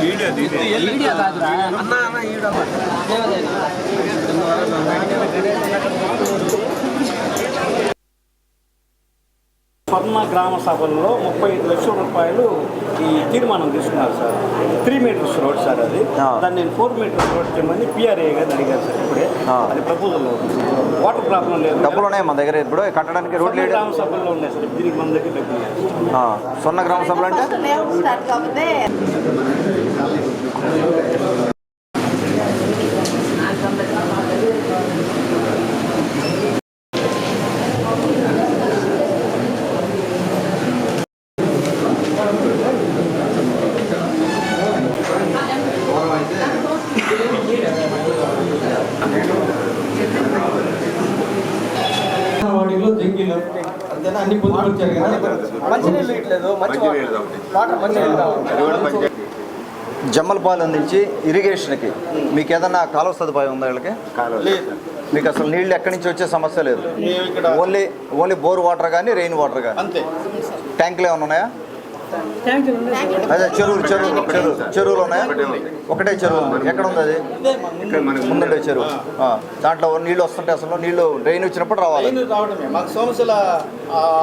Video video அண்ணா அண்ணா video స్వర్ణ గ్రామ సభల్లో ముప్పై ఐదు లక్షల రూపాయలు ఈ తీర్మానం తీసుకున్నారు sir. Three meters road sir అది. దాన్ని నేను ఫోర్ మీటర్స్ రోడ్ చేయమని పిఆర్ఏ గారిని అడిగాను సార్ ఇప్పుడే. అది ప్రపోజల్ వాటర్ ప్రాబ్లం లేదు. డబ్బులు ఉన్నాయి మన దగ్గర ఇప్పుడు? కట్టడానికి రోడ్లు స్వర్ణ వేయడం గ్రామ సభల్లో ఉన్నాయి సార్. దీనికి మన దగ్గర డబ్బులు లేదు. ఆ, స్వర్ణ గ్రామ సభలు అంటే? వాటిలో జంగిలు అంతేనా? అన్ని పొందుపరిచారు కదా? మంచినీళ్ళు ఇట్లేదు. మంచి వాటర్. మంచినీళ్ళు జమ్మలపాలెం నుంచి ఇరిగేషన్కి మీకు ఏదన్నా కాలువ సదుపాయం ఉందా వీళ్ళకి? మీకు అసలు నీళ్ళు ఎక్కడి నుంచి వచ్చే సమస్య లేదు. ఓన్లీ ఓన్లీ బోర్ వాటర్ కానీ రెయిన్ వాటర్ కానీ. అంతే. ట్యాంకులు ఏమైనా ఉన్నాయా? అదే చెరువులు చెరువులు చెరువు చెరువులు ఉన్నాయా? ఒకటే చెరువు ఉంది. ఎక్కడ ఉంది అది? ముందుండే చెరువు. ఆ, దాంట్లో నీళ్ళు వస్తుంటే అసలు నీళ్ళు డ్రైన్ వచ్చినప్పుడు రావాలి. మాకు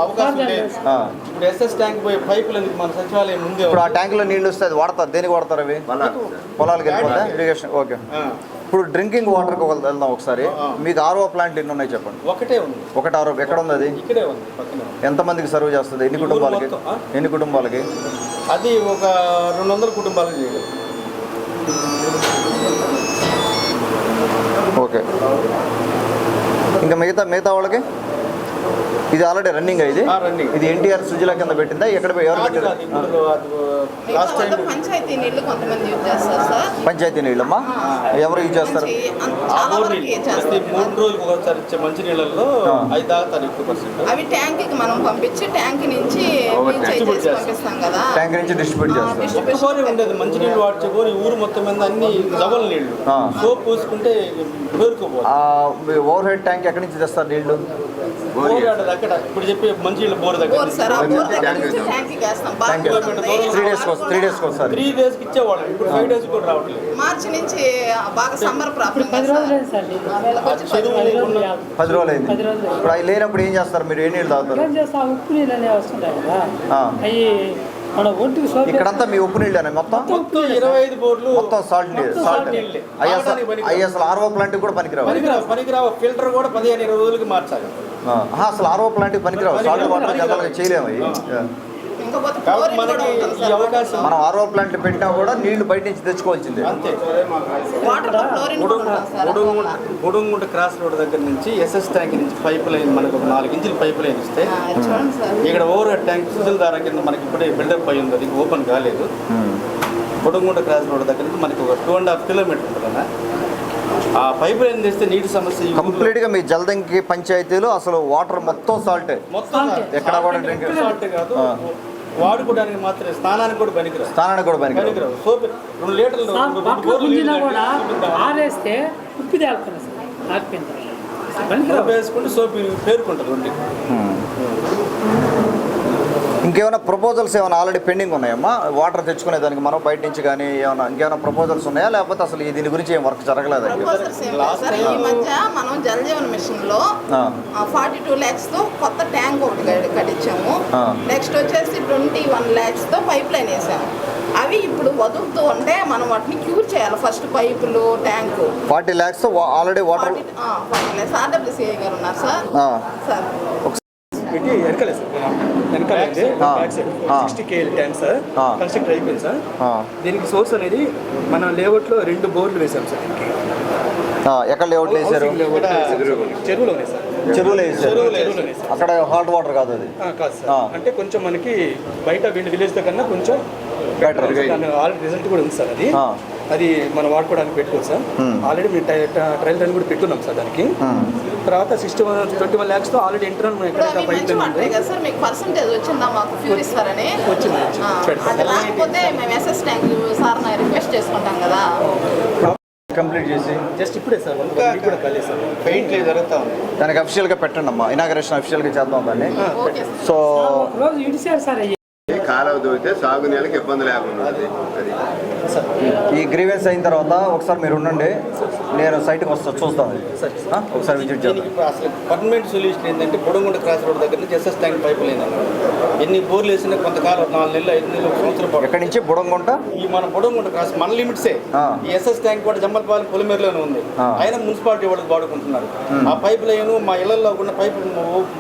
అవకాశం. ఇప్పుడు ఎస్ఎస్ ట్యాంక్ పోయి పైపులు మన సచివాలయం ముందే ఇప్పుడు ఆ ట్యాంకులో నీళ్ళు వస్తే అది వాడతారు. దేనికి వాడతారు అవి? పొలాలకు వెళ్ళిపోతే ఇరిగేషన్. ఓకే. ఆ, ఇప్పుడు డ్రింకింగ్ వాటర్కి వెళ్దాం ఒకసారి. మీకు ఆర్ఓ ప్లాంట్ ఎన్ని ఉన్నాయి చెప్పండి? ఒకటే ఉంది. ఒకటి ఆరో ఎక్కడ ఉంది అది? ఇక్కడే ఉంది పక్కనే ఉంది. ఎంతమందికి సర్వ్ చేస్తుంది? ఎన్ని కుటుంబాలకి? ఎన్ని కుటుంబాలకి? అది ఒక రెండు వందల కుటుంబాలకు చేయగలరు ఓకే. ఇంకా మిగతా మిగతా వాళ్ళకి? ఇది ఆల్రెడీ రన్నింగ్ ఇది? running. ఇది ఎన్టీఆర్ సుజల కింద పెట్టిందా? ఎక్కడ ఎవరు పెట్టారు? పంచాయతీ సార్. నీళ్ళమ్మా? ఎవరు యూజ్ చేస్తారు? మూడు నీళ్ళు. రోజులకు ఒకసారి ఇచ్చే మంచి నీళ్ళల్లో. ఐదు తాగుతారు ఎక్కువ పర్సెంట్ అవి ట్యాంక్కి మనం పంపించి ట్యాంక్ నుంచి చేస్తాం. కదా. ట్యాంక్ నుంచి డిస్ట్రిబ్యూట్ డిస్ట్రిబ్యూషన్ బోరే ఉండేది మంచి నీళ్ళు వాడిచే బోరు ఈ ఊరు మొత్తం మీద అన్ని నీళ్ళు ఆ. సోప్ పూసుకుంటే ఓవర్ హెడ్ ట్యాంక్ ఎక్కడి నుంచి తెస్తారు నీళ్ళు దగ్గర. ఇప్పుడు చెప్పే మంచి నీళ్ళు బోర్ దగ్గర. త్రీ వస్తుంది త్రీ వస్తారు త్రీ డేస్కి ఇచ్చేవాళ్ళు. ఇప్పుడు ఫైవ్ డేస్ కూడా రావట్లేదు. మార్చి నుంచి బాగా సమ్మర్ ప్రాబ్లం పది రోజులు పది అయింది. ఇప్పుడు అవి లేనప్పుడు ఏం చేస్తారు? మీరు ఏ నీళ్ళు తాగుతారు? ఏం చేస్తా ఉప్పు నీళ్ళు అనేవి వస్తుంటాయి కదా. అవి ఇక్కడంతా మీ ఉప్పు నీళ్ళేనా మొత్తం? మొత్తం ఇరవై ఐదు బోర్లు మొత్తం సాల్ట్ నీళ్ళు సాల్ట్ నీళ్ళే. అవి అసలు ఆర్ఓ ప్లాంట్ కూడా పనికిరావు? పనికిరావు పనికిరావు. ఫిల్టర్ కూడా పదిహేను ఇరవై రోజులకి మార్చాలి. అసలు ఆర్ఓ ప్లాంట్ పనికిరావు. సాల్ట్ వాటర్ జనరల్గా చేయలేము మనం ఆర్ఓ ప్లాంట్ పెట్టినా కూడా నీళ్ళు బయట నుంచి తెచ్చుకోవాల్సిందే. గుడుగుంట గుడుగుంట క్రాస్ రోడ్ దగ్గర నుంచి ఎస్ఎస్ ట్యాంక్ నుంచి పైప్ లైన్ మనకు ఒక నాలుగు ఇంచుల పైప్ లైన్ ఇస్తే ఇక్కడ ఓవర్ హెడ్ ట్యాంక్ సుజల దార కింద మనకి ఇప్పుడే బిల్డప్ అయి ఉంది. అది ఓపెన్ కాలేదు. కొడుగుంట క్రాస్ రోడ్ దగ్గర నుంచి మనకి ఒక టూ అండ్ హాఫ్ కిలోమీటర్ ఉంటుంది ఆ పైప్ లైన్ తెస్తే నీటి సమస్య కంప్లీట్గా మీ జలదంకి పంచాయతీలో అసలు వాటర్ మొత్తం సాల్ట్ మొత్తం ఎక్కడ కూడా drink- సాల్ట్ కాదు. వాడుకోవడానికి మాత్రమే స్నానానికి కూడా పనికిరాదు. స్నానానికి కూడా పనికిరావు పనికిరావు సోప్ రెండు లీటర్లు. ఆరేస్తే ఉప్పు తేలుతుంది సార్ తర్వాత పనికిరావు సోప్ వేసుకుంటే సోప్ పేరుకుంటుంది ఒంటికి ఇంకే ఇంకేమైనా ప్రపోజల్స్ ఏమైనా ఆల్రెడీ పెండింగ్ ఉన్నాయమ్మా? వాటర్ తెచ్చుకునే దానికి మనం బయట నుంచి కానీ ఏమైనా ఇంకేమైనా ప్రపోజల్స్ ఉన్నాయా? లేకపోతే అసలు దీని గురించి ఏం వర్క్ జరగలేదా ఈ మధ్య మనం జల్ జీవన్ మిషన్లో. ఫార్టీ టూ ల్యాక్స్తో కొత్త ట్యాంక్ ఒకటి కట్టి- కట్టించాము. నెక్స్ట్ వచ్చేసి ట్వంటీ వన్ ల్యాక్స్తో పైప్ లైన్ వేసాము. అవి ఇప్పుడు వదులుతూ ఉంటే మనం వాటిని క్యూర్ చేయాలి ఫస్ట్ పైపులు tank. Forty lakhs already water forty forty lakhs R W C I గారు ఉన్నారు సార్. సార్. ఇది వెనకాలే సార్. వెనకాల అయితే ఆ. బ్యాక్ సైడ్ ఆ. Sixty K tank sir. Construct అయిపోయింది సార్. ఆ. దీనికి సోర్స్ అనేది మన లేఅవుట్లో రెండు బోర్లు వేసాం సార్. దీనికి ఆ, ఎక్కడ లేఅవుట్ వేసారు చెరువులోనే. సార్. చెరువులు వేసారు అక్కడ హాట్ వాటర్ కాదు అది. ఆ, కాదు ఆ. సార్ అంటే కొంచెం మనకి బయట విలేజ్ కన్నా కొంచెం. దాని ఆల్రెడీ రిజల్ట్ కూడా ఉంది సార్ అది. ఆ. అది మనం వాడుకోవడానికి పెట్టుకోవచ్చు సార్. ఆల్రెడీ మేము ట్రయల్ రన్ కూడా పెట్టున్నాం సార్ దానికి. తర్వాత సిక్స్టీ వన్ ట్వంటీ వన్ ల్యాక్స్తో ఆల్రెడీ ఇంటర్నల్ మనం ఎక్కడ పర్సంటేజ్ వచ్చిందా కంప్లీట్ చేసి జస్ట్ ఇప్పుడే సార్ కూడా కాలేదు సార్. పెయింట్ జరుగుతూ దానికి అఫిషియల్గా పెట్టండి అమ్మా ఇనాగరేషన్ అఫిషియల్గా చేద్దాం దాన్ని. సో రోజు ఇడిచారు సార్ కాలువ దూరితే సాగు నీళ్ళకి ఇబ్బంది లేకుండా అది. ఈ గ్రీవెన్స్ అయిన తర్వాత ఒకసారి మీరు ఉండండి. నేను సైట్కి వస్తా చూస్తాను? ఒకసారి విజిట్ ఇప్పుడు అసలు పర్మనెంట్ సొల్యూషన్ ఏంటంటే బుడంగుంట క్రాస్ రోడ్ దగ్గర నుంచి ఎస్ఎస్ ట్యాంక్ పైప్ లైన్ అన్నమాట. ఎన్ని బోర్లు వేసినా కొంతకాలం నాలుగు నెలలు ఐదు నెలలు సంవత్సరం పాటు ఎక్కడి నుంచి? బుడంగుంట? ఈ మన బుడంగుంట క్రాస్ మన లిమిట్సే. ఈ ఎస్ఎస్ ట్యాంక్ కూడా జమ్మలపాలెం పొలిమేరులోనే ఉంది. ఆ. అయినా మున్సిపాలిటీ వాళ్ళు వాడుకుంటున్నారు. ఆ పైప్ లైన్ మా ఇళ్ళలో కూడా పైప్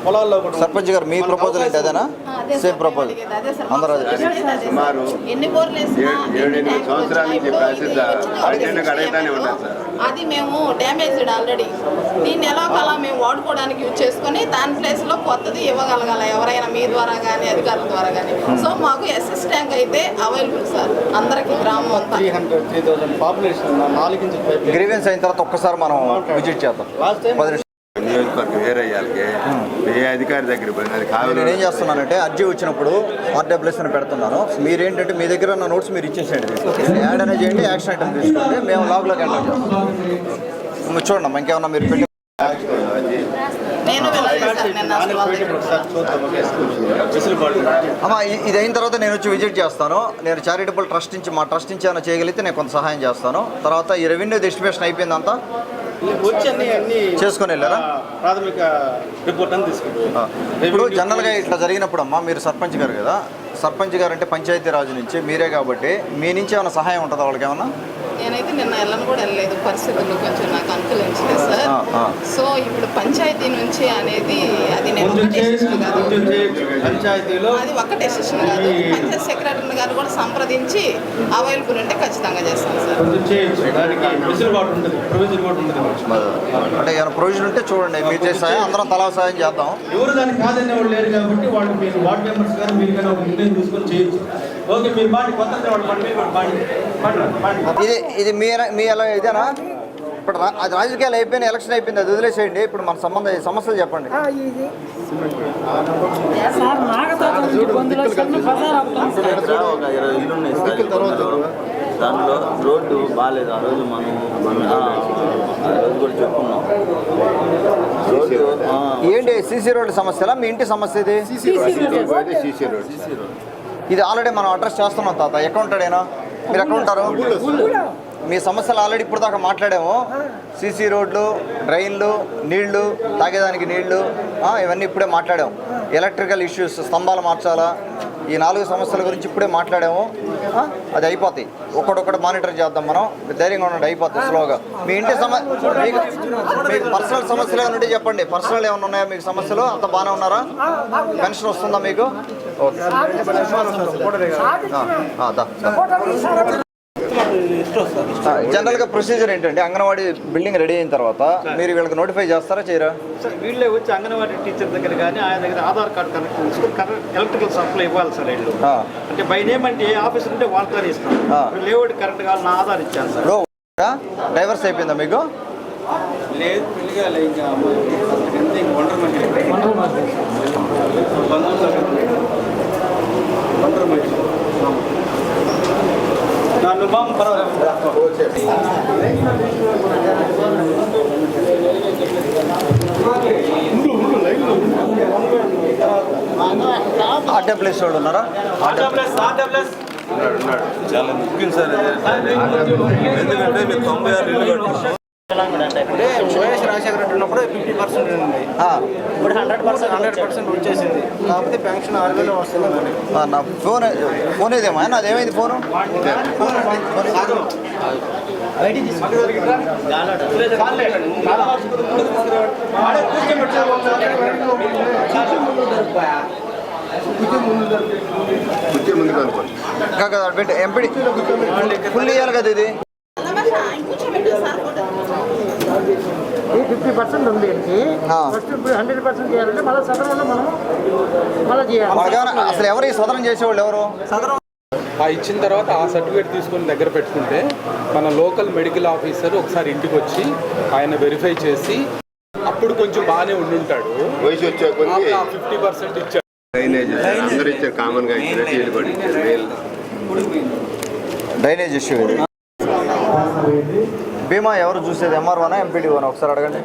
పొలాల్లో కూడా. సర్పంచ్ గారు మీ ప్రపోజల్ ఏంటి అదేనా? సేమ్ మేము ప్రపోజల్. అందరూ. సుమారు ఏడు- ఎనిమిది సంవత్సరాల నుంచి ఇప్పుడు పరిస్థితి ఇది వచ్చిన అడిగిన ఒక అడుగుతానే విషయం ఉన్నాం సార్. అది మేము డ్యామేజ్డ్ ఆల్రెడీ దీన్ని ఎలా కలా మేము వాడుకోవడానికి యూజ్ చేసుకొని దాని ప్లేస్లో కొత్తది ఇవ్వగలగాల ఎవరైనా మీ ద్వారా కానీ అధికారుల ద్వారా కానీ సో మాకు ఎస్ఎస్ ట్యాంక్ అయితే అవైలబుల్ సార్ అందరికి గ్రామం అంతా. Three hundred three thousand population నాలుగు ఇంచుల పైప్ లైన్. గ్రీవెన్స్ అయిన తర్వాత ఒక్కసారి మనం విజిట్ చేద్దాం. నియోజకవర్గం వేరే అయ్యాలకి ఏ అధికారి దగ్గర పోయినా అది కావాలి నేను ఏం చేస్తున్నానంటే అర్జీ వచ్చినప్పుడు ఆర్డబ్ల్యూఎస్ అని పెడుతున్నాను. మీరేంటంటే మీ దగ్గర ఉన్న నోట్స్ మీరు ఇచ్చేసేయండి యాడ్ అనేది చేయండి యాక్షన్ ఐటమ్ తీసుకోండి మేము లాగ్లోకి మీరు చూడండి అమ్మా, ఇంకేమన్నా మీరు పెట్టి వాళ్ళ అమ్మా ఇది అయిన తర్వాత నేను వచ్చి విజిట్ చేస్తాను. నేను చారిటబుల్ ట్రస్ట్ నుంచి మా ట్రస్ట్ నుంచి ఏమైనా చేయగలిగితే నేను కొంత సహాయం చేస్తాను. తర్వాత ఈ రెవెన్యూ డిస్ట్రిబ్యూషన్ అయిపోయిందంతా. వచ్చి అన్ని అన్ని చేసుకొని వెళ్ళారా? ప్రాథమిక రిపోర్ట్ అని ఇప్పుడు జనరల్గా ఇట్లా జరిగినప్పుడు అమ్మా మీరు సర్పంచ్ గారు కదా సర్పంచ్ గారు అంటే పంచాయతీ రాజు నుంచి మీరే కాబట్టి మీ నుంచి ఏమైనా సహాయం ఉంటుందా వాళ్ళకి ఏమన్నా? నేనైతే నిన్న వెళ్ళను కూడా వెళ్ళలేదు పరిస్థితులు కొంచెం నాకు అనుకూలించలేదు సార్. సో ఇప్పుడు పంచాయతీ నుంచి అనేది అది నేను ఒక డెసిషన్ కాదు. పంచాయతీలో అది ఒక డెసిషన్ కాదు. పంచాయతీ సెక్రటరీ గారు కూడా సంప్రదించి అవైలబుల్ ఉంటే ఖచ్చితంగా చేస్తాను సార్. కొంచెం చేయొచ్చు. దానికి వెసులుబాటు ఉంటుంది ప్రొవిజన్ కూడా ఉంటుంది అంటే ఏమైనా ప్రొవిజన్ ఉంటే చూడండి మీరు చేసే సాయం అందరం తలా సాయం చేద్దాం. ఎవరు దానికి కాదనే వాళ్ళు లేరు కాబట్టి వాళ్ళు మీరు వార్డ్ మెంబర్స్ కానీ మీరు కానీ ఒక నిర్ణయం తీసుకొని చేయొచ్చు. ఓకే బాడీ కొత్త మీరు కూడా బాడీ బాడీ ఇది ఇది మీ మీ ఎలా ఇదేనా? ఇప్పుడు అది రాజకీయాలు అయిపోయిన ఎలక్షన్ అయిపోయింది అది వదిలేసేయండి. ఇప్పుడు మన సంబంధ సమస్యలు చెప్పండి. ఇరవై ఇల్లు ఉన్నాయి. దానిలో రోడ్డు బాగాలేదు ఆ రోజు మనం ఆ, రోజు కూడా చెప్పుకున్నాం. రోడ్డు ఏంటి? CC road సమస్యలా? మీ ఇంటి సమస్య ఇది? సీసీ రోడ్ ఇది ఆల్రెడీ మనం అడ్రస్ చేస్తున్నాం తాత. ఎక్కడ ఉంటాడేనా మీరు ఎక్కడ ఉంటారు? మీ సమస్యలు ఆల్రెడీ ఇప్పుడు దాకా మాట్లాడాము. సీసీ రోడ్లు డ్రైన్లు నీళ్ళు తాగేదానికి నీళ్ళు ఇవన్నీ ఇప్పుడే మాట్లాడాము. ఎలక్ట్రికల్ ఇష్యూస్ స్తంభాలు మార్చాలా? ఈ నాలుగు సమస్యల గురించి ఇప్పుడే మాట్లాడాము. అది అయిపోతాయి. ఒక్కడొక్కటి మానిటర్ చేద్దాం మనం. ధైర్యంగా ఉండండి అయిపోతాయి స్లోగా మీ ఇంటి సమ మీకు మీకు పర్సనల్ సమస్యలు ఏమైనా ఉంటే చెప్పండి. పర్సనల్ ఏమైనా ఉన్నాయా మీకు సమస్యలు? అంత బాగానే ఉన్నారా? పెన్షన్ వస్తుందా మీకు? ఓకే ఆ, జనరల్గా ప్రొసీజర్ ఏంటంటే అంగన్వాడీ బిల్డింగ్ రెడీ అయిన తర్వాత మీరు వీళ్ళకి నోటిఫై చేస్తారా చేయరా? సార్ వీళ్ళే వచ్చి అంగన్వాడీ టీచర్ దగ్గర కానీ ఆయన దగ్గర ఆధార్ కార్డు కనెక్ట్ చేసుకుని ఎలక్ట్రికల్ సప్లై ఇవ్వాలి సార్ వీళ్ళు. అంటే బై నేమ్ అంటే ఏ ఆఫీస్ ఉంటే వాళ్ళతో ఇస్తాం ఆ. ఇప్పుడు లేఅవుట్ కరెక్ట్ కావాలి నా ఆధార్ ఇచ్చాను సార్ డైవర్స్ అయిపోయిందా మీకు? లేదు ఇంకా నన్ను బామ్మ పర్వాలేదు. ఆ ఆర్టీ ప్లేస్ వాళ్ళు ఉన్నారా? ఉన్నాడు ఉన్నాడు చాలా ముఖ్యం సార్. ఎందుకంటే మీరు తొంభై ఆరు ఇల్లు కట్టుకున్నాం అంటే వైఎస్ రాజశేఖర రెడ్డి ఉన్నప్పుడు ఫిఫ్టీ పర్సెంట్ ఉంది ఆ, ఇప్పుడు హండ్రెడ్ పర్సెంట్ హండ్రెడ్ పర్సెంట్ వచ్చేసింది. కాకపోతే పెన్షన్ ఆరు వేలు వస్తుంది మరి ఆ, నా ఫోన్ ఫోన్ ఏదేమా నాది ఏమైంది ఫోను? ఎంపీ ఫుల్ ఇవ్వాలి కదా ఇది? ఫిఫ్టీ పర్సెంట్ ఉంది ఆ. ఫస్ట్ హండ్రెడ్ పర్సెంట్ చేయాలంటే మళ్ళీ సదరంలో మనం మళ్ళీ చేయాలి. అసలు ఎవరు ఈ సదరం చేసేవాళ్ళు ఎవరు? ఆ ఇచ్చిన తర్వాత ఆ సర్టిఫికేట్ తీసుకొని దగ్గర పెట్టుకుంటే మన లోకల్ మెడికల్ ఆఫీసర్ ఒకసారి ఇంటికి వచ్చి ఆయన వెరిఫై చేసి అప్పుడు కొంచెం బాగానే ఉండుంటాడు. వయసు వచ్చే ఫిఫ్టీ పర్సెంట్ ఇచ్చాడు. డ్రైనేజ్ అందరూ ఇచ్చారు. డ్రైనేజ్. ఇష్యూ బీమా ఎవరు చూసేది? ఎంఆర్ఓనా ఎంపీడీఓనా ఒకసారి అడగండి.